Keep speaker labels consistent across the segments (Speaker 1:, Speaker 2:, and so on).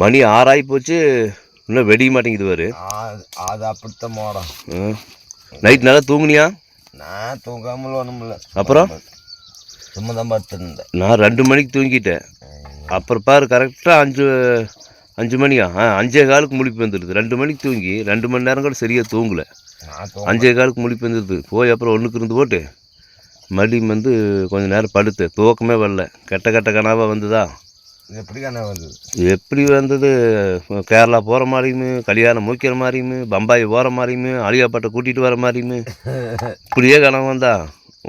Speaker 1: மணி ஆறாகி போச்சு. இன்னும் வெடிய மாட்டேங்குது பாரு.
Speaker 2: அது அப்படித்தான் மோடம்.
Speaker 1: நைட் நல்லா தூங்குனியா?
Speaker 2: நான் தூங்காமல் ஒன்றும் இல்லை
Speaker 1: அப்புறம்?
Speaker 2: சும்மா தான் படுத்துருந்தேன்.
Speaker 1: நான் ரெண்டு மணிக்கு தூங்கிட்டேன். அப்புறம் பாரு கரெக்டாக அஞ்சு அஞ்சு மணியா? ஆ அஞ்சே காலுக்கு முழிப்பு வந்துடுது. ரெண்டு மணிக்கு தூங்கி ரெண்டு மணி நேரம் கூட சரியாக தூங்கலை. அஞ்சே காலுக்கு முழிப்பு வந்துடுது. போய் அப்புறம் ஒன்றுக்கு இருந்து போட்டு மறுபடியும் வந்து கொஞ்ச நேரம் படுத்து தூக்கமே வரல. கெட்ட கெட்ட கனவாக வந்துதா?
Speaker 2: எப்படி வந்தது?
Speaker 1: எப்படி வந்தது? கேரளா போகிற மாதிரியும் கல்யாணம் முடிக்கிற மாதிரியும் பம்பாய் போகிற மாதிரியும் அழியாப்பட்டை கூட்டிகிட்டு வர மாதிரியும் இப்படியே கனவு வந்தா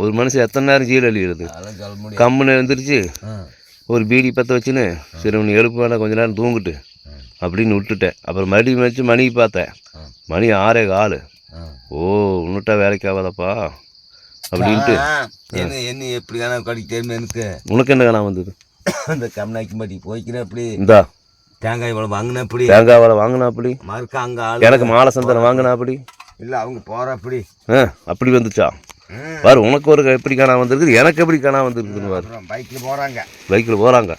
Speaker 1: ஒரு மனுஷன் எத்தனை நேரம் ஜீல் அழிகிறது கம்முன்னு எழுந்திரிச்சு ஒரு பீடி பற்ற வச்சுன்னு சரி உன்னை எழுப்பு வேணாம் கொஞ்ச நேரம் தூங்கிட்டு அப்படின்னு விட்டுட்டேன். அப்புறம் மறுபடியும் வச்சு மணி பார்த்தேன். மணி ஆறே காலு. ஓ உன்னிட்டா வேலைக்கு ஆகாதப்பா அப்படின்ட்டு.
Speaker 2: என்ன என்ன எப்படி கணக்கு கடிக்க தெரியுமா எனக்கு?
Speaker 1: உனக்கு என்ன கனவு வந்தது?
Speaker 2: அந்த கம்னாக்கி மாட்டி போய்க்கிறேன் அப்படி
Speaker 1: இந்தா.
Speaker 2: தேங்காய் பழம் வாங்கின அப்படி
Speaker 1: தேங்காய் வாழை வாங்கினா அப்படி
Speaker 2: மறுக்க அங்கே ஆளு.
Speaker 1: எனக்கு மாலை சந்தனம் வாங்கினா அப்படி
Speaker 2: இல்லை அவங்க போகிற அப்படி
Speaker 1: ஆ அப்படி வந்துச்சா. பாரு உனக்கு ஒரு எப்படி காணா வந்திருக்குது எனக்கு எப்படி காணா வந்திருக்குதுன்னு பாரு.
Speaker 2: பைக்கில் போகிறாங்க
Speaker 1: பைக்கில் போகிறாங்க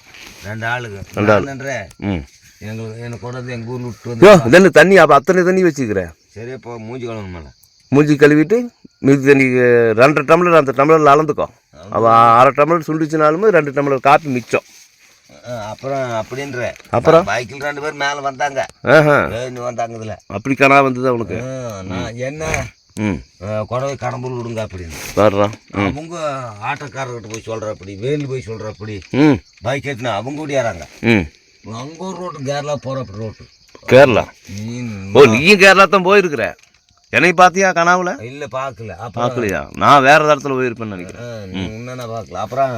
Speaker 2: ரெண்டு ஆளுங்க.
Speaker 1: ரெண்டு ஆளு.
Speaker 2: நானுன்றே,
Speaker 1: ம்.
Speaker 2: எங்களுக்கு எனக்கு கொண்டு வந்து எங்கள் ஊரில் விட்டு வந்து
Speaker 1: இதென்ன தண்ணி அப்போ அத்தனை தண்ணி வச்சுக்கிறேன்
Speaker 2: சரி இப்போ மூஞ்சி கழுவணும் மேலே.
Speaker 1: மூஞ்சி கழுவிட்டு மீதி தண்ணி ரெண்டரை டம்ளர் அந்த டம்ளரில் அளந்துக்கோ. அவள் அரை டம்ளர் சுண்டிச்சுனாலுமே ரெண்டு டம்ளர் காப்பி மிச்சம்.
Speaker 2: அப்புறம் அப்படின்ற.
Speaker 1: அப்புறம்?
Speaker 2: பைக்கில் ரெண்டு பேர் மேலே வந்தாங்க. வந்தாங்க இதில்.
Speaker 1: அப்படி காணா வந்தது அவனுக்கு
Speaker 2: நான் என்ன?
Speaker 1: ம்.
Speaker 2: குடவை கடம்பூர் விடுங்க அப்படின்னு.
Speaker 1: ம்.
Speaker 2: அவங்க ஆட்டோக்காரர்கிட்ட போய் சொல்கிற அப்படி வேலு போய் சொல்கிற அப்படி பைக் எடுத்துனா அவங்க ஓடியாராங்க
Speaker 1: ம்.
Speaker 2: அங்கே ஒரு ரோட்டு கேரளா போகிற ரோட்டு.
Speaker 1: கேரளா?
Speaker 2: நீ
Speaker 1: ஓ நீயும் கேரளா தான் போயிருக்கிற? என்னை பார்த்தியா கனாவுல?
Speaker 2: இல்லை பார்க்கல அப்புறம்
Speaker 1: பார்க்கலையா நான் வேற இடத்துல போயிருப்பேன்னு நினைக்கிறேன்.
Speaker 2: என்னென்ன பார்க்கல அப்புறம்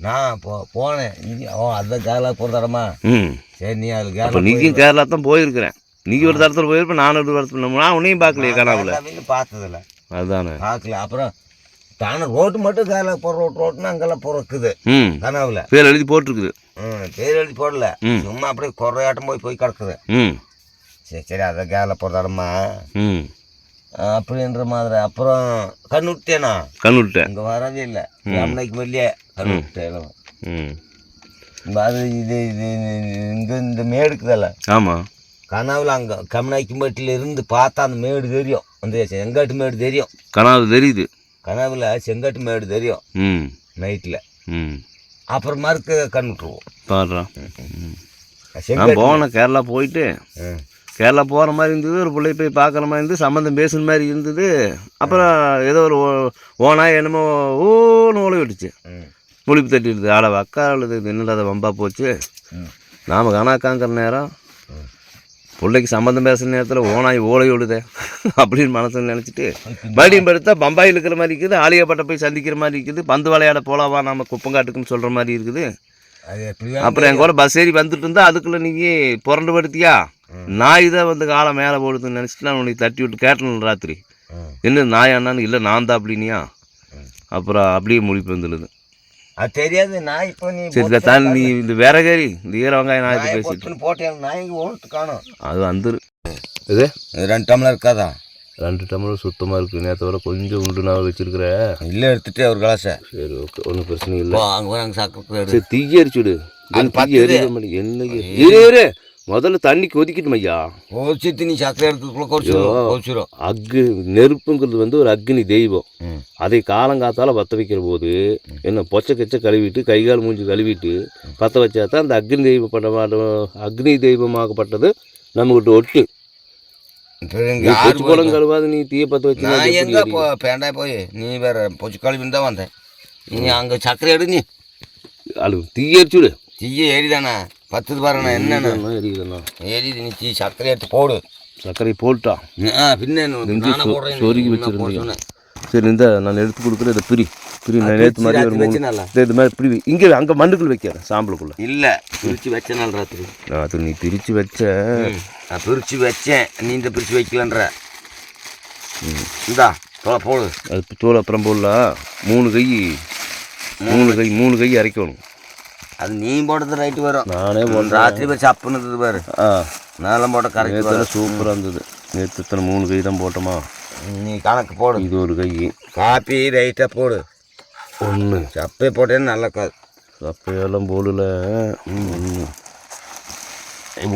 Speaker 2: நான் போ போனேன். ஓ அதுதான் கேரளா போகிற தரமா
Speaker 1: ம்.
Speaker 2: சரி நீ அது கேரளா
Speaker 1: நீயும் கேரளா தான் போயிருக்கிறேன். நீ ஒரு தரத்தில் போயிருப்ப நானும் ஒரு இடத்துல நான் உன்னையும் பார்க்கலையே கனாவுல.
Speaker 2: பார்த்ததில்ல.
Speaker 1: அதுதானே
Speaker 2: பார்க்கல அப்புறம் தானே ரோட்டு மட்டும் கேரளா போகிற ரோட்டு ரோட்டுனா அங்கெல்லாம் பிறக்குது.
Speaker 1: ம்.
Speaker 2: கனவுல.
Speaker 1: பேர் எழுதி போட்டிருக்குது.
Speaker 2: பேர் எழுதி போடல. சும்மா அப்படியே குறையாட்டம் போய் போய் கிடக்குது.
Speaker 1: ம்.
Speaker 2: சரி சரி அதை கேரளா போகிற இடமா
Speaker 1: ம்.
Speaker 2: அப்படின்ற மாதிரி. அப்புறம் கண்ணு விட்டேனா
Speaker 1: கண் விட்டேன்
Speaker 2: அங்கே வரவே இல்லை அன்னைக்கு கண்ணு விட்டேன்
Speaker 1: ம்.
Speaker 2: அது இது இது இங்கே இந்த மேடுக்குதல்ல
Speaker 1: ஆமாம்
Speaker 2: கனவுல அங்கே கம்நாய்க்கும்பட்டியில் இருந்து பார்த்தா அந்த மேடு தெரியும். அந்த செங்காட்டு மேடு தெரியும்.
Speaker 1: கனாவு தெரியுது.
Speaker 2: கனவுல செங்காட்டு மேடு தெரியும்.
Speaker 1: ம்.
Speaker 2: நைட்டில்
Speaker 1: ம்.
Speaker 2: அப்புறம் மறுக்க கண் விட்டுருவோம்
Speaker 1: போனேன் கேரளா போயிட்டு
Speaker 2: ம்.
Speaker 1: கேரளா போகிற மாதிரி இருந்தது ஒரு பிள்ளை போய் பார்க்குற மாதிரி இருந்தது சம்மந்தம் பேசுன மாதிரி இருந்தது. அப்புறம் ஏதோ ஒரு ஓ- ஓனா என்னமோ ஓன்னு ஓலை விட்டுச்சு. முழிப்பு தட்டிடுது. ஆட அக்கா இது என்னடா அது வம்பா போச்சு. நாம் கணக்காங்கிற நேரம். பிள்ளைக்கு சம்மந்தம் பேசுகிற நேரத்தில் ஓனாய் ஓலை விடுதே. அப்படின்னு மனசில் நினச்சிட்டு மறுபடியும் படுத்தா பம்பாயில் இருக்கிற மாதிரி இருக்குது ஆலியாப்பட்டை போய் சந்திக்கிற மாதிரி இருக்குது பந்து விளையாட போலாவா நம்ம குப்பங்காட்டுக்குன்னு சொல்கிற மாதிரி இருக்குது. அப்புறம் என் கூட பஸ் ஏறி வந்துட்டு இருந்தா அதுக்குள்ளே நீ புரண்டு படுத்தியா? நாய் தான் வந்து காலை மேலே போடுதுன்னு நினச்சிட்டு நான் உனக்கு தட்டி விட்டு கேட்டேன் ராத்திரி. என்ன நாய் அண்ணான்னு இல்லை நான் தான் அப்படினியா அப்புறம் அப்படியே முழிப்பு வந்துடுது
Speaker 2: அது தெரியாது நான் இப்போ நீ
Speaker 1: சரி தான் நீ இந்த விறகரி இந்த ஈர வெங்காயம் நாயத்தை
Speaker 2: நாயை
Speaker 1: பேசிட்டு
Speaker 2: போட்டேன் நாய்க்கு ஓட்டு காணும்.
Speaker 1: அது வந்துரு. இது
Speaker 2: ரெண்டு டம்ளர் இருக்காதா?
Speaker 1: ரெண்டு டம்ளர் சுத்தமாக இருக்குது நேற்று வர கொஞ்சம் உண்டு நான் வச்சிருக்கிற.
Speaker 2: இல்லை எடுத்துட்டு ஒரு கிளாஸை
Speaker 1: சரி ஓகே ஒன்றும் பிரச்சனை இல்லை.
Speaker 2: அங்கே போய் அங்கே எடு.
Speaker 1: சரி தீய எரிச்சுடு.
Speaker 2: அது
Speaker 1: தீய
Speaker 2: பத்துது.
Speaker 1: எரிய மாட்டேங்குது. என்ன எரி- இரு இரு. முதல்ல தண்ணி கொதிக்கட்டும் ஐயா.
Speaker 2: கோச்சிட்டு நீ சக்கரை எடுத்துக்குள்ள
Speaker 1: அக்கு நெருப்புங்கிறது வந்து ஒரு அக்னி தெய்வம். அதை காலங்காத்தால பற்ற வைக்கிற போது என்ன பொச்சை கச்சை கழுவிட்டு கை கால் மூஞ்சி கழுவிட்டு பற்ற வச்சா தான் அந்த அக்னி தெய்வப்பட்ட அக்னி தெய்வமாகப்பட்டது நம்மகிட்ட ஒட்டு. நீ தீய பற்ற வச்சு
Speaker 2: நான் எங்கே போ பேண்டா போய் நீ வேற பொச்சு கழுவின்னு தான் வந்தேன். நீ அங்கே சக்கரை எடு நீ.
Speaker 1: அழு தீயரிச்சுடு
Speaker 2: தீய ஏறிதானே பத்துது பாருண்ணா என்னண்ணா?
Speaker 1: எரியுதுண்ணா.
Speaker 2: ஏறிது நீ தீ சக்கரை எடுத்து போடு.
Speaker 1: சர்க்கரை போட்டா?
Speaker 2: ஆ பின்ன
Speaker 1: சொருகி
Speaker 2: சொன்னேன்.
Speaker 1: சரி இந்த நான் எடுத்து கொடுக்குறேன் இதை பிரி. பிரி நான் நேற்று மாதிரி ஒரு
Speaker 2: ராத்திரி
Speaker 1: இது மாதிரி பிரி இங்கே அங்கே மண்ணுக்குள்ள வைக்கிறேன் சாம்பலுக்குள்ள.
Speaker 2: இல்ல பிரிச்சு வச்ச நாள் ராத்திரி
Speaker 1: அது நீ பிரித்து வச்ச.
Speaker 2: நான் பிரிச்சு வச்சேன். நீ இந்த பிரிச்சு வைக்கலன்ற. இந்தா தொலை போடு.
Speaker 1: அது தோல் அப்புறம் போடலாம் மூணு கை. மூணு கை. மூணு கை அரைக்கணும்.
Speaker 2: அது நீ போட்டது ரைட்டு வரும்
Speaker 1: நானே
Speaker 2: உன் ராத்திரி போய் சப்புனது பாரு
Speaker 1: ஆ.
Speaker 2: நாளம் போட்ட கரெக்ட்
Speaker 1: நேற்று
Speaker 2: வரும்
Speaker 1: சூப்பராக இருந்தது. நேற்று இத்தனை மூணு கை தான் போட்டோமா?
Speaker 2: நீ கணக்கு போடு.
Speaker 1: இது ஒரு கை.
Speaker 2: காப்பி ரைட்டாக போடு.
Speaker 1: ஒன்று
Speaker 2: சப்பே போட்டேன்னு நல்ல காது
Speaker 1: சப்பையெல்லாம் போடல. ஒன்று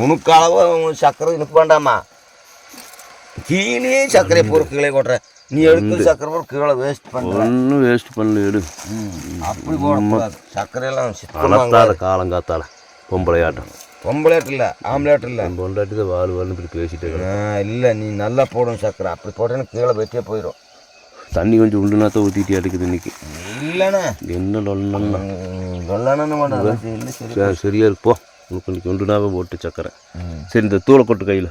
Speaker 2: உனக்கு அளவு உனக்கு சர்க்கரை எனக்கு வேண்டாமா? கீழே சர்க்கரை போகிற கீழே கொட்டுற நீ எடுக்கிற சர்க்கரை போகிற கீழே வேஸ்ட் பண்ணுற
Speaker 1: ஒன்றும் வேஸ்ட் பண்ணல எடு.
Speaker 2: அப்படி போடக்கூடாது. சர்க்கரை எல்லாம் சித்தமாக
Speaker 1: மனத்தால காலங்காத்தால பொம்பளையாட்டம்
Speaker 2: பொம்பளையாட்டு இல்லை ஆம்பளையாட்டு இல்லை.
Speaker 1: தான் வாழ் வாழ்னு இப்படி பேசிட்டே.
Speaker 2: இல்லை நீ நல்லா போடும் சர்க்கரை அப்படி போட்டேன்னு கீழே வெட்டியே போயிடும்
Speaker 1: தண்ணி கொஞ்சம் உண்டுனாத்தான் ஊற்றிட்டே எடுக்குது இன்னைக்கு.
Speaker 2: இல்லைண்ணே.
Speaker 1: என்ன
Speaker 2: சரி
Speaker 1: சரியா போ. உனக்கு இன்னைக்கு உண்டுனாவே போட்டு சக்கரை. சரி இந்த தூளை கொட்டு கையில்.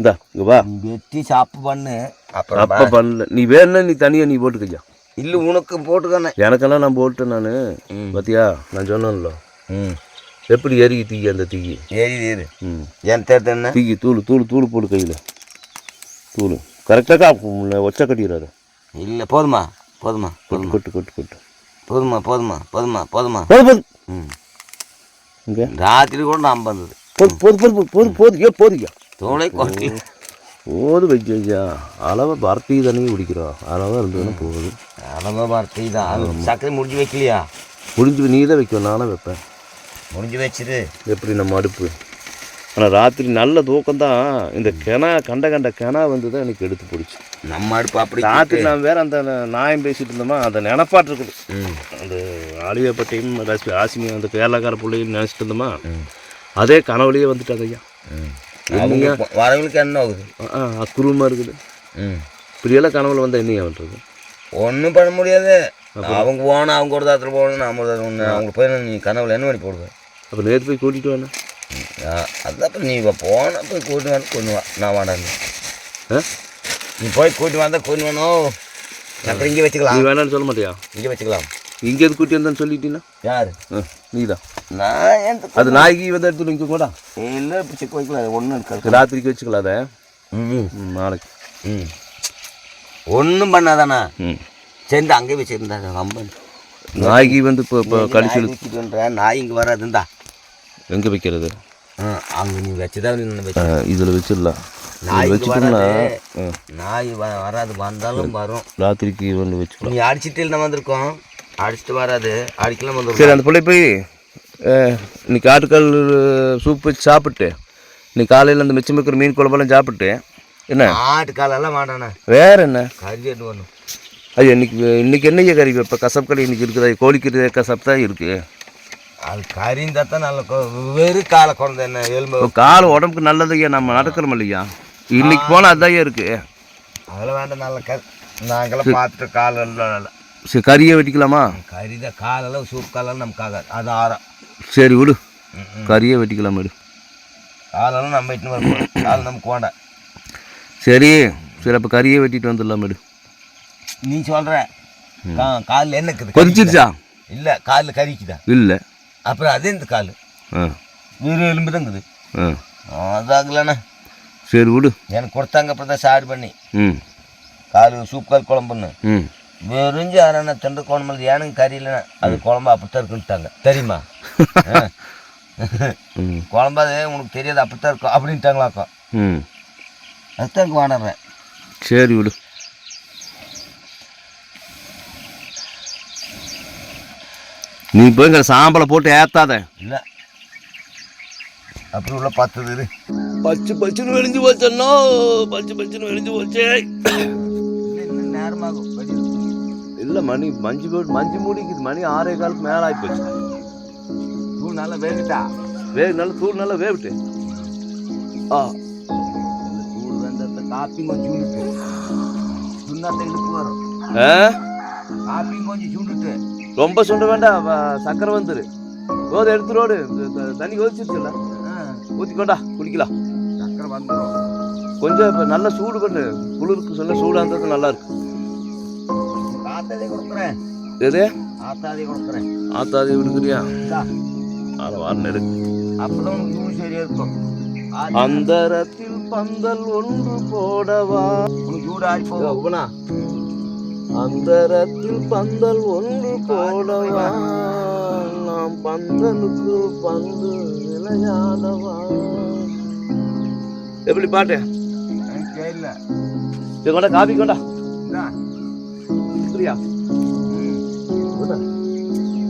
Speaker 1: இந்தா இங்கே வா.
Speaker 2: வெட்டி சாப்பு பண்ணு. அப்புறம்
Speaker 1: அப்போ பண்ணல. நீ வேணும்னா நீ தனியாக நீ போட்டுக்கய்யா
Speaker 2: இல்லை உனக்கு போட்டுக்கானே
Speaker 1: எனக்கெல்லாம் நான் போட்டேன் நான். பார்த்தியா நான் சொன்னேன்ல.
Speaker 2: ம்.
Speaker 1: எப்படி எரிக்கி தீக்கி அந்த தீக்கி
Speaker 2: ஏறி ஏறு.
Speaker 1: ம்.
Speaker 2: என் என்ன
Speaker 1: தீக்கி தூள் தூள் தூள் போடு கையில். தூள். கரெக்டாக ஒச்ச கட்டிடுறாரு.
Speaker 2: இல்லை போதுமா போதுமா
Speaker 1: கொட்டு கொட்டு கொட்டு கொட்டு.
Speaker 2: போதுமா போதுமா போதுமா போதுமா.
Speaker 1: போது போது
Speaker 2: ம். ராத்திரி கூட நான் வந்தது
Speaker 1: போது போது போது போது போது போது ஏ போதுக்கா
Speaker 2: தோளை கொட்டி.
Speaker 1: போது வைக்கய்யா அளவை பரத்தி தானே குடிக்கிறோம். அளவாக இருந்ததுன்னா போகுது.
Speaker 2: அளவாக வார்த்தை தான் அது சர்க்கரை முடிஞ்சு வைக்கலையா?
Speaker 1: முடிஞ்சு நீ தான் வைக்கும் நானும் வைப்பேன்.
Speaker 2: முடிஞ்சு வச்சிரு.
Speaker 1: எப்படி நம்ம அடுப்பு? ஆனால் ராத்திரி நல்ல தூக்கம் தான் இந்த கிணா கண்ட கண்ட கிணா வந்து தான் எனக்கு எடுத்து பிடிச்சி.
Speaker 2: நம்ம அடுப்பு அப்படி
Speaker 1: ராத்திரி நான் வேற அந்த நாயம் பேசிட்டு இருந்தோமா அந்த நினப்பாட்டு இருக்குது. அந்த ஆலியாப்பட்டையும் ரஷ்மி ஆசிமி அந்த கேரளாக்கார பிள்ளைகள் நினச்சிட்டு இருந்தோமா அதே கனவுலேயே வந்துட்டாங்க ஐயா.
Speaker 2: வரவங்களுக்கு என்ன ஆகுது?
Speaker 1: ஆ அக்குருவமாக இருக்குது.
Speaker 2: ம்.
Speaker 1: இப்படியெல்லாம் கனவுல வந்தால் என்னையா பண்ணுறது
Speaker 2: ஒன்றும் பண்ண முடியாது. அவங்க போனால் அவங்க ஒரு தாத்தில் போகணும் ஒரு தாத்தில் ஒன்று அவங்க போய் நீ கனவுல என்ன பண்ணி போடுவேன்
Speaker 1: அப்போ நேற்று போய் கூட்டிகிட்டு வானே
Speaker 2: அதான் அப்புறம் நீ போனால் போய் கூட்டி வந்து கொண்டு வா. நான்
Speaker 1: ஆ?
Speaker 2: நீ போய் கூட்டி வந்தால் கொண்டு வேணும் அப்புறம் இங்கே
Speaker 1: நீ
Speaker 2: வச்சுக்கலாம்
Speaker 1: வேணாம்னு சொல்ல மாட்டியா?
Speaker 2: இங்கே வச்சுக்கலாம்.
Speaker 1: இங்கே எது கூட்டி வந்தான்னு சொல்லிட்டீங்கன்னா
Speaker 2: யார்?
Speaker 1: நீ தான்
Speaker 2: நான் எந்த
Speaker 1: அது நாய்க்கு வந்து எடுத்து இங்கே கூட.
Speaker 2: இல்லை இப்படி செக் வைக்கலாம் ஒன்றும் இருக்காது.
Speaker 1: ராத்திரிக்கு வச்சுக்கலாம் அதை
Speaker 2: ம்
Speaker 1: ம், நாளைக்கு.
Speaker 2: ம் ஒன்றும் பண்ணாதாண்ணா
Speaker 1: ம்.
Speaker 2: சேர்ந்து அங்கே வச்சுருந்தாங்க கம்பன்
Speaker 1: நாய்க்கு வந்து இப்போ இப்போ கடிச்சு
Speaker 2: நாய் இங்கே வராதுந்தா.
Speaker 1: எங்கே வைக்கிறது?
Speaker 2: அங்கே நீ வச்சுதான் வச்சு.
Speaker 1: இதில் வச்சிடலாம். வச்சுட்டோம்னா.
Speaker 2: நாய் வராது. வந்தாலும் வரும்.
Speaker 1: ராத்திரிக்கு வந்து வச்சுக்கலாம்.
Speaker 2: நீ அடிச்சிட்டு நம்ம வந்திருக்கோம். அடிச்சிட்டு வராது. அடிக்கலாம் வந்துடும்
Speaker 1: சரி அந்த பிள்ளை போய் இன்னைக்கு ஆட்டுக்கால் சூப் வச்சு சாப்பிட்டு இன்னைக்கு காலையில் அந்த மிச்சம் இருக்கிற மீன் குழம்பெல்லாம் சாப்பிட்டு என்ன?
Speaker 2: ஆட்டுக்காலெல்லாம் வேண்டாண்ணா
Speaker 1: வேற என்ன?
Speaker 2: கறி எட்டு வேணும்
Speaker 1: ஐயா இன்னைக்கு இன்னைக்கு என்னைய கறி இப்போ கசப்பு கறி இன்னைக்கு இருக்குதா? கோழிக்கறி கசப்பு தான் இருக்குது
Speaker 2: அது கறி இருந்தால் தான் நல்ல கொ- வெறும் காலை குழந்தை என்ன எலும்பு.
Speaker 1: கால் உடம்புக்கு நல்லதையா நம்ம நடக்கிறோம் இல்லையா? இன்னைக்கு போனால் அதான் இருக்கு.
Speaker 2: அதெல்லாம் வேண்டாம் நல்ல கறி. நாங்களாம் பார்த்துட்டு காலெல்லாம்
Speaker 1: சரி கறியை வெட்டிக்கலாமா?
Speaker 2: கறி தான் காலெல்லாம் சூப் காலெல்லாம் நமக்கு ஆகாது அது ஆறம்
Speaker 1: சரி விடு. கறியை வெட்டிக்கலாம் விடு.
Speaker 2: காலெல்லாம் நம்ம இட்டுன்னு வரக்கூடாது கால் நமக்கு வேண்டாம்
Speaker 1: சரி சரி அப்போ கறியை வெட்டிட்டு வந்துடலாம் விடு.
Speaker 2: நீ சொல்கிற காலில் என்ன இருக்குது?
Speaker 1: கொதிச்சிருச்சா?
Speaker 2: இல்லை காலில் கறிக்குதா?
Speaker 1: இல்லை.
Speaker 2: அப்புறம் அது இந்த கால். வெறும் எலும்பு தான் இருக்குது. அதாகலண்ணா.
Speaker 1: சரி விடு.
Speaker 2: எனக்கு கொடுத்தாங்க அப்புறம் தான் சாடு பண்ணி.
Speaker 1: ம்.
Speaker 2: கால் சூப் கால் குழம்புன்னு. வெறிஞ்சு அரணா தெண்டு குழம்பு ஏனுங்க கறி இல்லைண்ணா. அது குழம்பு அப்படித்தான் இருக்குன்ட்டாங்க தெரியுமா? குழம்பு அது உனக்கு தெரியாது அப்படித்தான் இருக்கும் அப்படின்ட்டாங்களாக்கா
Speaker 1: ம்.
Speaker 2: அதுதான் வாடுறேன்
Speaker 1: சரி விடு. நீ போய் சாம்பலை போட்டு ஏத்தாத.
Speaker 2: இல்லை. அப்படி உள்ள பார்த்தது
Speaker 1: பச்சு பச்சுன்னு வெடிஞ்சு போச்சண்ணோ பச்சு பச்சுன்னு வெடிஞ்சு போச்சே.
Speaker 2: இல்லை, இன்னும் நேரமாகும்.
Speaker 1: இல்லை மணி மஞ்சு போட்டு மஞ்சு மூடிக்குது. மணி ஆறே காலுக்கு மேலே ஆகி போச்சு.
Speaker 2: தூள் நல்லா வேகுதா
Speaker 1: வே நல்லா தூள் நல்லா வேவிட்டு ஆ.
Speaker 2: தூள் வெந்தத்தை காப்பி கொஞ்சம் சூண்டுட்டு சுண்ணாத்தை இழுப்பு வரும்.
Speaker 1: ஆ?
Speaker 2: காப்பி கொஞ்சம் சூண்டுட்டு.
Speaker 1: ரொம்ப சுண்ட வேண்டாம். சக்கரை வந்துரு. கோதை எடுத்துரோடு தண்ணி கொதிச்சிருச்சுல்ல?
Speaker 2: ஆ,
Speaker 1: ஊற்றி கொண்டா குடிக்கலாம்
Speaker 2: சக்கரை வந்துடும்
Speaker 1: கொஞ்சம் இப்போ நல்லா சூடு பண்ணு. குளிருக்கு சொல்ல சூடாக இருந்தது நல்லா இருக்கு
Speaker 2: ஆத்தாதே கொடுக்குறேன்.
Speaker 1: எது?
Speaker 2: ஆத்தாதே கொடுக்குறேன்.
Speaker 1: ஆத்தாதி விடுக்கிறியா
Speaker 2: இந்தா,
Speaker 1: அதை வாரம் எடு.
Speaker 2: அப்பதான் உனக்கு சரியா இருக்கும்.
Speaker 1: அந்தரத்தில் பந்தல் ஒன்று போடவா?
Speaker 2: உனக்கு சூடு ஆடி
Speaker 1: உபனா அந்தரத்தில் பந்தல் ஒன்று போடவா நாம் பந்தலுக்கு பந்து விளையாடவா எப்படி பாட்டு? இது கொண்டா காபி கொண்டா.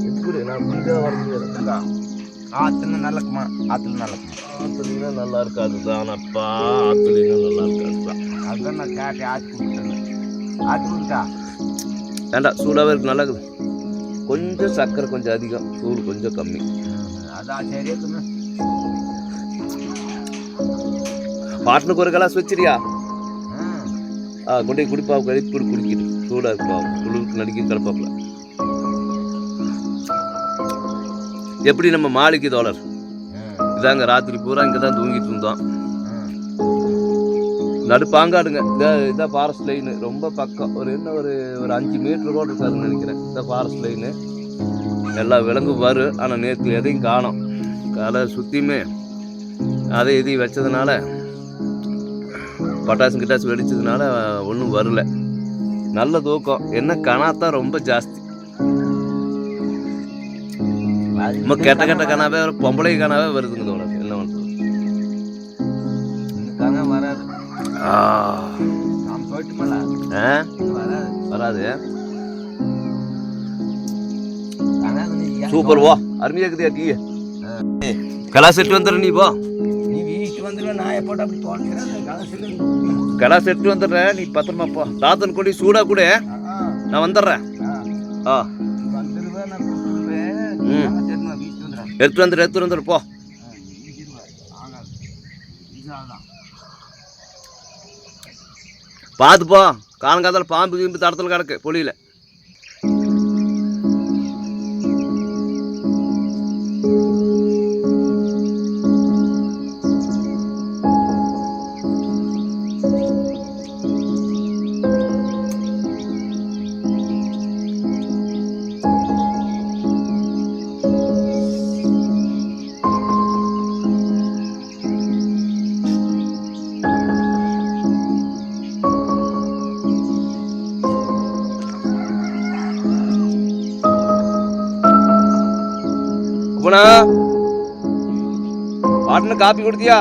Speaker 1: எடுத்துக்கிடு, நான் குடிக்க வர முடியாது
Speaker 2: இந்தா. ஆற்றுல நல்லக்குமா ஆற்றுல நல்லக்குமா
Speaker 1: ஆத்துலினா நல்லா இருக்காது தானப்பா ஆத்துலினா நல்லா இருக்காது தான்
Speaker 2: அதுதான் நான் கேட்டேன் ஆற்றி
Speaker 1: வேண்டாம் சூடாகவே இருக்கு நல்லா இருக்குது. கொஞ்சம் சர்க்கரை கொஞ்சம் அதிகம் சூடு கொஞ்சம் கம்மி. பாட்டுனுக்கு ஒரு கிளாஸ் வச்சிரியா ஆ கொண்டு போய் குடிப்பா கழிப்பு குடி குடிக்கிட்டு. சூடாக இருக்குப்பா குளிருக்கு நடிக்க கிடப்பாப்புல எப்படி நம்ம மாளிகை தோழர்? இதாங்க ராத்திரி பூரா இங்கே தான் தூங்கிட்டு இருந்தோம். நடுப்பாங்காடுங்க. இந்த இதான் ஃபாரஸ்ட் லைனு ரொம்ப பக்கம். ஒரு என்ன ஒரு ஒரு அஞ்சு மீட்டர் கூட இருக்காதுன்னு நினைக்கிறேன். இந்த ஃபாரஸ்ட் லைனு எல்லா விலங்கும் வரும் ஆனால் நேற்று எதையும் காணோம். காலை சுற்றியுமே அதை எதையும் வச்சதுனால பட்டாசு கிட்டாசு வெடிச்சதுனால ஒன்றும் வரல. நல்ல தூக்கம். என்ன கனாத்தான் ரொம்ப ஜாஸ்தி. நம்ம கெட்ட கெட்ட கனாவே பொம்பளை கனாவே வருதுங்க தோழர். சூப்பர் வா. அருமையா இருக்குதியா டீ. கலாஸ் எட்டு வந்துடுற நீ போ
Speaker 2: நீ வீட்டு வந்துடுவேன்
Speaker 1: கலாஸ் எட்டு வந்துடுறேன் நீ பத்திரமா போ. தாத்தன் கொடி சூடா கூட. நான் வந்துடுறேன். ஆ. ம்.
Speaker 2: வந்துடுறேன்
Speaker 1: எடுத்து வந்துடு எடுத்து வந்துடு போ.
Speaker 2: பார்த்துப்போ இதாதான்
Speaker 1: பார்த்து பாம்பு கீம்பு தடத்தில் கிடக்கு பொழியில பாட்டுன்னு காப்பி கொடுத்தியா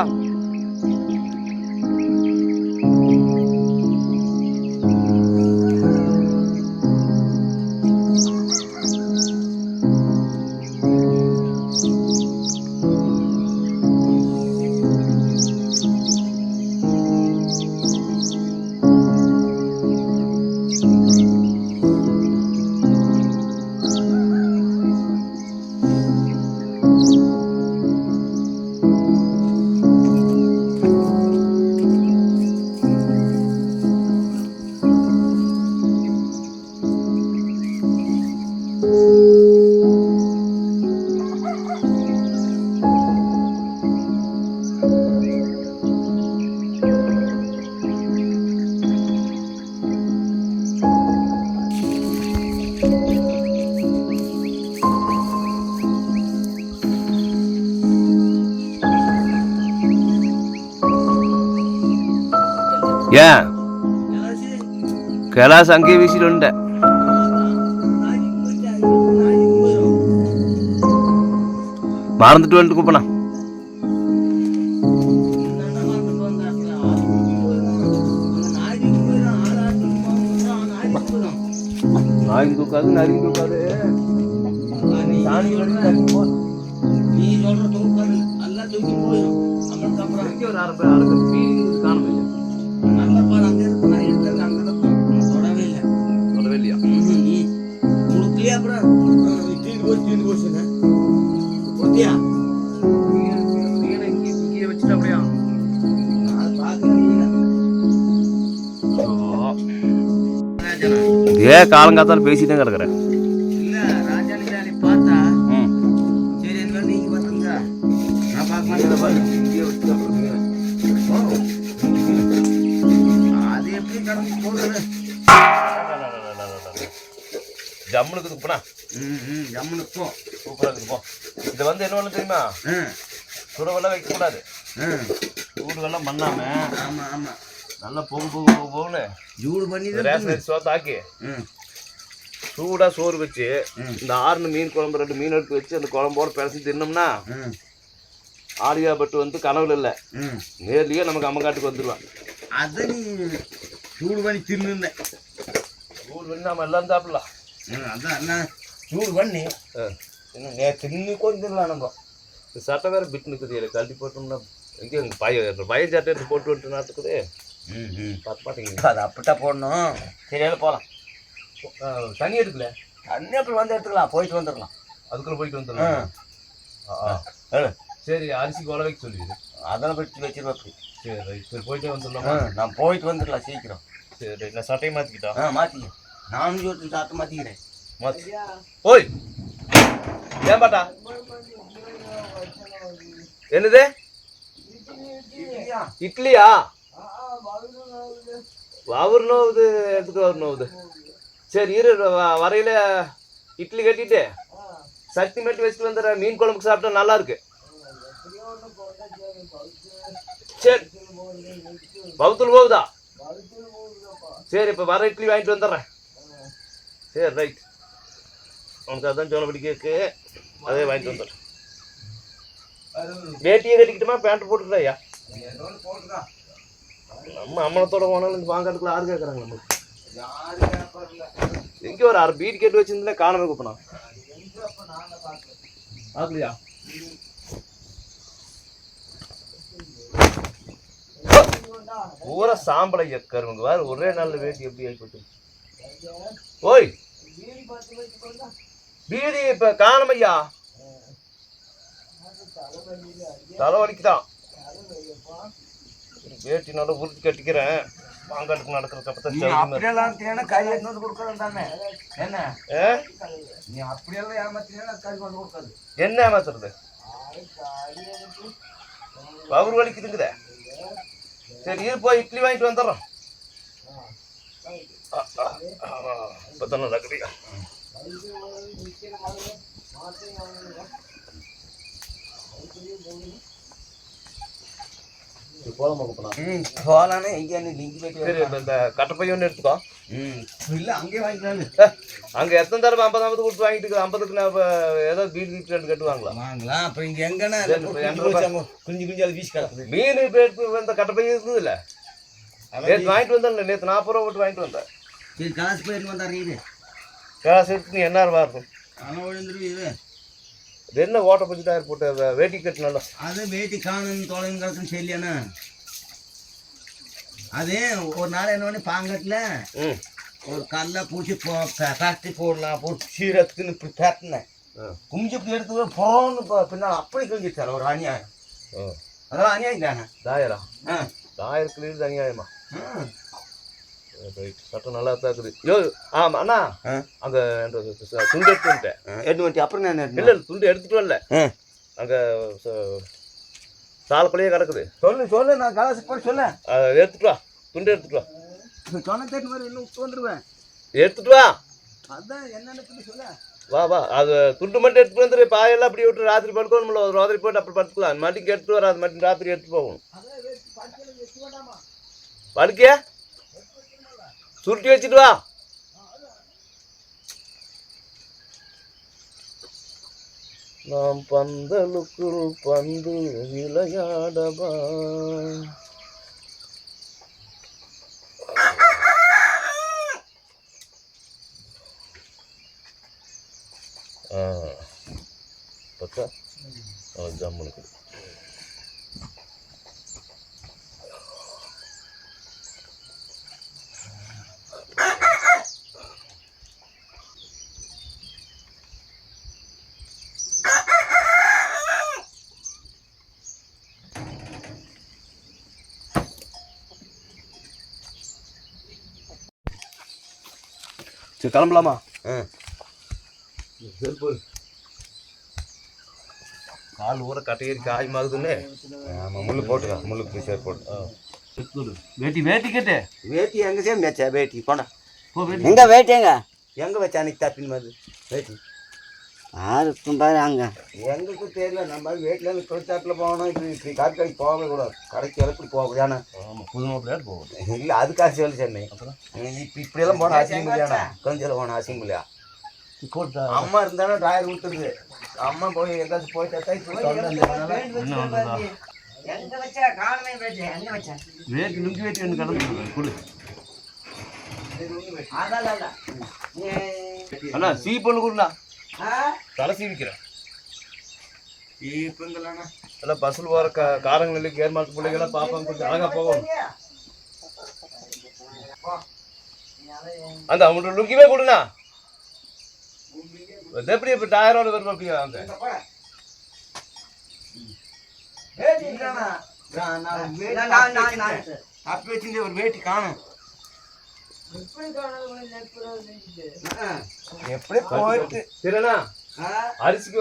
Speaker 1: ஏன் கைலாஸ் அங்கேயே வீசிட்டு வந்துட்டேன் மறந்துட்டு வந்துட்டு கூப்பிடா நாயும் தூக்காது
Speaker 2: நீ சொல்ற தூக்கி போயிடும் நம்மளுக்கு அப்புறம்
Speaker 1: ஒரு அரை பேர் அரை பேர். காணும்
Speaker 2: தீண்டு போச்சுங்க ஒத்தியா
Speaker 1: இங்கே வச்சுட்டு அப்படியா
Speaker 2: நான் பார்க்கல
Speaker 1: இதே காலங்காத்தால பேசிட்டே கிடக்குறேன் ஜம்முனுக்கு
Speaker 2: ம் ஜம்முனுக்கு
Speaker 1: இருக்குது போ. இது வந்து என்ன பண்ணு தெரியுமா? சுடவெல்லாம் வைக்கக்கூடாது.
Speaker 2: ம்
Speaker 1: சூடுவெல்லாம் பண்ணாம
Speaker 2: ஆமா ஆமா.
Speaker 1: நல்லா பொங்கு பொங்கு பொங்கு பொங்குன்னு
Speaker 2: ஜூடு பண்ணி
Speaker 1: ரேஷன் சோத்தாக்கி
Speaker 2: ம்
Speaker 1: சூடாக சோறு வச்சு. இந்த ஆறுனு மீன் குழம்பு ரெண்டு மீன் எடுத்து வச்சு அந்த குழம்போட பிறசி தின்னோம்னா ஆலியா பட்டு வந்து கனவுல இல்லை.
Speaker 2: ம்
Speaker 1: நேர்லயே நமக்கு அம்மங்காட்டுக்கு வந்துடுவான்
Speaker 2: அதை நீ சூடு பண்ணி தின்னுந்தேன்
Speaker 1: சூடு பண்ணி நம்ம எல்லாம் சாப்பிடலாம்.
Speaker 2: அதான் என்ன சூடு பண்ணி இன்னும் நேற்று தின்னு கொஞ்சம் நம்ம
Speaker 1: இந்த சட்டை வேற பிட் நிற்குது இல்லை கழட்டி போட்டோம்னா எங்கே எங்கள் பையன் பையன் சட்டை எடுத்து போட்டு விட்டு
Speaker 2: ம் ம்.
Speaker 1: பார்த்து மாட்டேங்குது.
Speaker 2: அது அப்படித்தான் போடணும். சரி போகலாம்
Speaker 1: தண்ணி எடுக்கல?
Speaker 2: தண்ணி அப்படி வந்து எடுத்துக்கலாம். போயிட்டு வந்துடலாம்.
Speaker 1: அதுக்குள்ள போயிட்டு வந்துடலாம். சரி அரிசி கொலை வைக்க சொல்லிடு.
Speaker 2: அதெல்லாம் வச்சு வச்சிருவேன் அப்படி
Speaker 1: சரி சரி போயிட்டே வந்துடலாமா?
Speaker 2: நான் போயிட்டு வந்துடலாம் சீக்கிரம்.
Speaker 1: சரி நான் சட்டையை மாற்றிக்கிட்டா
Speaker 2: ஆ மாற்றிக்க நானும் சாப்பிட்டு மாற்றிக்கிறேன்
Speaker 1: மாற்றி ஓய்! ஏன் பாட்டா என்னது? இட்லியா? அவர் நோவுது எதுக்கு அவர் நோவுது? சரி இரு வரையில இட்லி கட்டிட்டு சக்தி மட்டி வச்சுட்டு வந்துடுறேன் மீன் குழம்புக்கு சாப்பிட்டா நல்லா இருக்கு சரி. பவுத்தூள் போகுதா சரி இப்போ வர இட்லி வாங்கிட்டு வந்துடுறேன். சரி ரைட். உனக்கு அதான் சோளப்படி கேக்கு அதே வாங்கிட்டு வந்துடுறேன் வேட்டியை கட்டிக்கிட்டுமா பேண்ட் போட்டுக்கிட்டாயா? நம்ம அம்மனத்தோட போனாலும் இந்த வாங்காட்டுக்குள்ள யாரு கேட்குறாங்க நம்ம எங்கே ஒரு அரை பீட் கேட்டு வச்சிருந்தா காணல கூப்பினா ஆகலையா பூரா சாம்பலை எக்கருங்க வேறு ஒரே நாள்ல வேட்டி எப்படி ஆகிப்போச்சு ஓய்! பீடி இப்ப காணமையா தலை வலிக்குதான் வேட்டி நல்லா உருட்டி கட்டிக்கிறேன் வாங்காட்டுக்கு நடக்கிறத
Speaker 2: நீ
Speaker 1: பத்தி
Speaker 2: அப்படியெல்லாம் இருந்தீங்கன்னா கை எடுத்து வந்து கொடுக்கலாம் தானே என்ன நீ அப்படியெல்லாம் ஏமாத்தினா கை கொண்டு கொடுக்காது
Speaker 1: என்ன ஏமாத்துறது பவர் வலிக்குதுங்குதே சரி இரு போய் இட்லி வாங்கிட்டு வந்துடுறோம் இப்போதான் நடக்குதுயா
Speaker 2: எங்கே நீ லிங்க்
Speaker 1: இந்த கட்டப்பைய ஒன்று எடுத்துக்கோ.
Speaker 2: ம். இல்லை அங்கேயே வாங்கிக்கலான்னு
Speaker 1: அங்க எத்தனை தடவை ஐம்பது ஐம்பது கொடுத்து வாங்கிட்டு இருக்குது ஐம்பதுக்கு நான் இப்ப ஏதோ பீட் கீட் ரெண்டு கட்டுவாங்களா?
Speaker 2: வாங்கலாம். இங்கே எங்கன்னா. குஞ்சு குஞ்சு அது வீசி கிடக்குது
Speaker 1: மீன் இப்போ எடுத்து வந்த கட்டப்பை இருந்தது இல்ல? நேற்று வாங்கிட்டு வந்தேன் நேற்று நாற்பது ரூபா போட்டு வாங்கிட்டு வந்தேன்.
Speaker 2: காசு போயிட்டு வந்தாரு
Speaker 1: காசு நீ என்ன இருக்கும்
Speaker 2: ஆனால் விழுந்துரு இது
Speaker 1: இது என்ன ஓட்ட பஞ்சு டயர் போட்டு வேட்டி கட்டு நல்லா
Speaker 2: அது வேட்டி காணும் தொலைன்னு கிடக்குன்னு சொல்லியாண்ணா. அது ஒரு நாள் என்ன பண்ணி பாங்கட்டில் ஒரு கல்லை பூச்சி போ ஃபேக்ட்ரி போடலாம் போட்டு சீரத்துக்குன்னு இப்படி பேட்டினேன். குஞ்சு இப்படி எடுத்து போறோன்னு பின்னால் அப்படி கிழிஞ்சிட்டாரு ஒரு அநியாயம். அதெல்லாம் அநியாயம் தானே
Speaker 1: தாயரா?
Speaker 2: ஆ.
Speaker 1: தாயருக்கு அநியாயமா? சட்டம் நல்லா தான் இருக்குது. யோ ஆமா அண்ணா. அங்க அந்த துண்டு எடுத்து வந்துட்டேன்.
Speaker 2: ஆ, எடுத்து வந்துட்டு அப்புறம் நான்
Speaker 1: இல்ல இல்ல, துண்டு எடுத்துட்டு வரல. அங்க ச- சாலக்குள்ளேயே கிடக்குது.
Speaker 2: சொல்லு சொல்லு நான் காசு போட்டு சொல்ல
Speaker 1: எடுத்துட்டு வா. துண்டு எடுத்துட்டு வா.
Speaker 2: சொன்ன தேடி மாதிரி இன்னும் வந்துடுவேன்
Speaker 1: எடுத்துட்டு வா.
Speaker 2: அதான் என்னென்னு சொல்லி?
Speaker 1: வா வா. அது துண்டு மட்டும் எடுத்துட்டு வந்துரு பாயெல்லாம் அப்படி விட்டு ராத்திரி படுக்கணும்ல. ஒரு ராத்திரி போட்டு அப்படி படுத்துக்கலாம். மட்டிக்கு எடுத்துட்டு வர அது மட்டும் ராத்திரி எடுத்து போகும் படுக்கையா? சுருட்டி வச்சுட்டு வா நாம் பந்தலுக்குள் பந்து விளையாடவா ஆ பார்த்தா ஆ ஜம்முனுக்கு சரி கிளம்பலாமா? கால் ஊற கட்டையேறி காயமாகுதுன்னு
Speaker 2: ஆமாம் முள்ளு போட்டுக்கா முள்ளு சேர் போட்டு.
Speaker 1: வேட்டி வேட்டி கட்டு.
Speaker 2: வேட்டி எங்க சேம் வச்சா வேட்டி போண்டா
Speaker 1: போ வேட்டி.
Speaker 3: எங்க வேட்டேங்க
Speaker 2: எங்க? வச்சா அன்னைக்கு தப்பின் மாதிரி வேட்டி.
Speaker 3: யாருக்கும் பாரு அங்க?
Speaker 2: எங்களுக்கு தெரியல நம்ம வீட்டில் தொழிற்சாட்டில் போகணும். இப்படி இப்படி காட்டு கடைக்கு போகவே கூடாது. கடைக்கு எப்படி போக ஏன்னா
Speaker 1: ஆமாம் புது மாப்பிள்ளையாட்டு போகும்
Speaker 2: இல்லை அதுக்காக சொல்லி சென்னை. இப்போ இப்படியெல்லாம் போனால் அசிங்கம் இல்லையாண்ணா கொஞ்சம் போனால் அசிங்கம் இல்லையா? அம்மா இருந்தாலும் டிராயர் விட்டுருது அம்மா போய் எங்காச்சும் போயிட்டா
Speaker 3: எங்க வச்சா காலமே வேட்டை எங்க வச்சா?
Speaker 1: வேட்டி லுங்கி வேட்டி ஒன்று கடந்து கொடு அண்ணா சீ பொண்ணு கொடுண்ணா. தலை சீவிக்கிறேன். எல்லாம் பஸ்ஸில் போகிற க காரங்களுக்கு கேர்மாட்டு பிள்ளைங்கெல்லாம் பார்ப்பாங்க. கொஞ்சம் அழகாக போகும். அந்த அவங்களோட லுக்கிவே கொடுண்ணா. எப்படி இப்போ டயரோட வரும் அப்படியா அங்கே
Speaker 2: அப்பி வச்சுட்டு ஒரு வேட்டி காணும். எப்படி போயிட்டு?
Speaker 1: சரிண்ணா அரிசிக்கு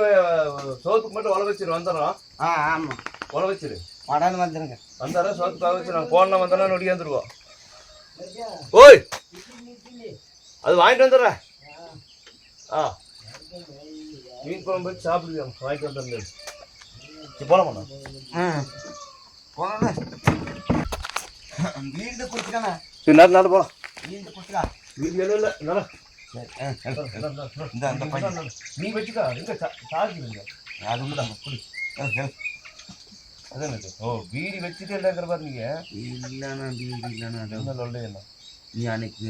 Speaker 1: சோத்துக்கு மட்டும் உழ வச்சிரு வந்துடுறோம்.
Speaker 2: ஆ ஆமா.
Speaker 1: உழ வச்சிரு.
Speaker 2: உடனே வந்துருங்க.
Speaker 1: வந்தாரா சோத்துக்காக வச்சு நான் போன வந்தோன்னா நொடியாந்துருவோம் ஓய்! அது வாங்கிட்டு வந்துடுறேன் ஆ. மீன் குழம்பு வச்சு சாப்பிடுவோம் வாங்கிட்டு வந்துடுறேன். சரி போலாமா
Speaker 2: ம் போனே வீடு கொடுத்துக்கண்ணா
Speaker 1: சரி நேரம் நேரம் போகலாம் நீ வச்சுக்கா எங்க சார்ஜ் இல்லைங்க
Speaker 2: அது உண்டு குடி
Speaker 1: அதான் ஓ வீடு வச்சுட்டு இல்லைங்கிற பாரு நீங்க
Speaker 2: இல்லைண்ணா வீடு இல்லைண்ணா நீ அன்னைக்கு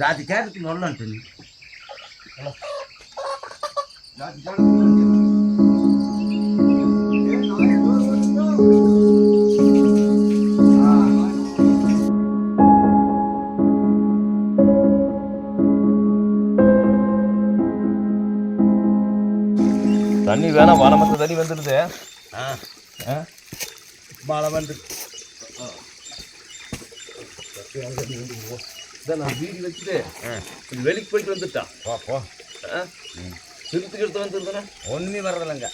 Speaker 2: ஜாதி கேரத்துக்கு நொல்லன்ட்டு நீ கேரத்துக்கு
Speaker 1: தண்ணி வேணாம் வனமத்த தண்ணி வந்துடுது.
Speaker 2: ஆ.
Speaker 1: ஆ
Speaker 2: மழை வந்து
Speaker 1: நான் வீடு வச்சுட்டு வெளிக்கு போயிட்டு வந்துட்டான்
Speaker 2: போ. போ
Speaker 1: திருத்துக்கு எடுத்து வந்துருதுண்ணே
Speaker 2: ஒன்றும் வர்றதில்லைங்க